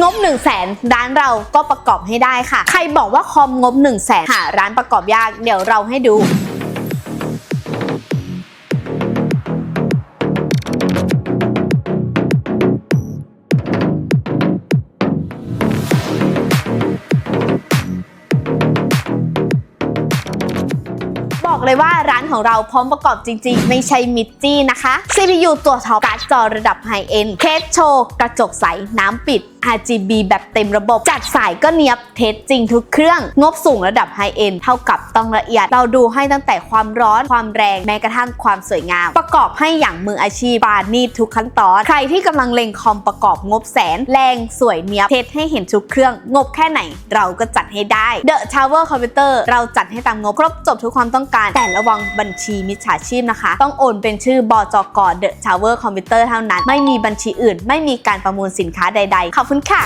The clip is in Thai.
งบ 1 0 0 0 0แสนร้านเราก็ประกอบให้ได้ค่ะ ใครบอกว่าคอมงบ 1 0 0 0 0แสนหาร้านประกอบยากเดี๋ยวเราให้ดู บอกเลยว่าร้านของเราพร้อมประกอบจริง ๆ ไม่ใช่มิดจี้นะคะ CPU ตัวท็อปการ์ดจอระดับไฮเอ็นเคสโชว์กระจกใส น้ำปิด RGB แบบเต็มระบบ จัดสายก็เนียบเทสจริงทุกเครื่อง งบสูงระดับไฮเอ็นเท่ากับต้องละเอียด เราดูให้ตั้งแต่ความร้อนความแรงแม้กระทั่งความสวยงาม ประกอบให้อย่างมืออาชีพปาณีทุกขั้นตอน ใครที่กำลังเล็งคอมประกอบงบแสน แรงสวยเนียบเทสให้เห็นทุกเครื่อง งบแค่ไหนเราก็จัดให้ได้ The Tower Computer เราจัดให้ตามงบครบจบทุกความต้องการแต่ระวังบัญชีมิจฉาชีพนะคะ ต้องโอนเป็นชื่อบจกเดอะชาเวอร์คอมพิวเตอร์เท่านั้น ไม่มีบัญชีอื่น ไม่มีการประมูลสินค้าใด ๆ ขอบคุณค่ะ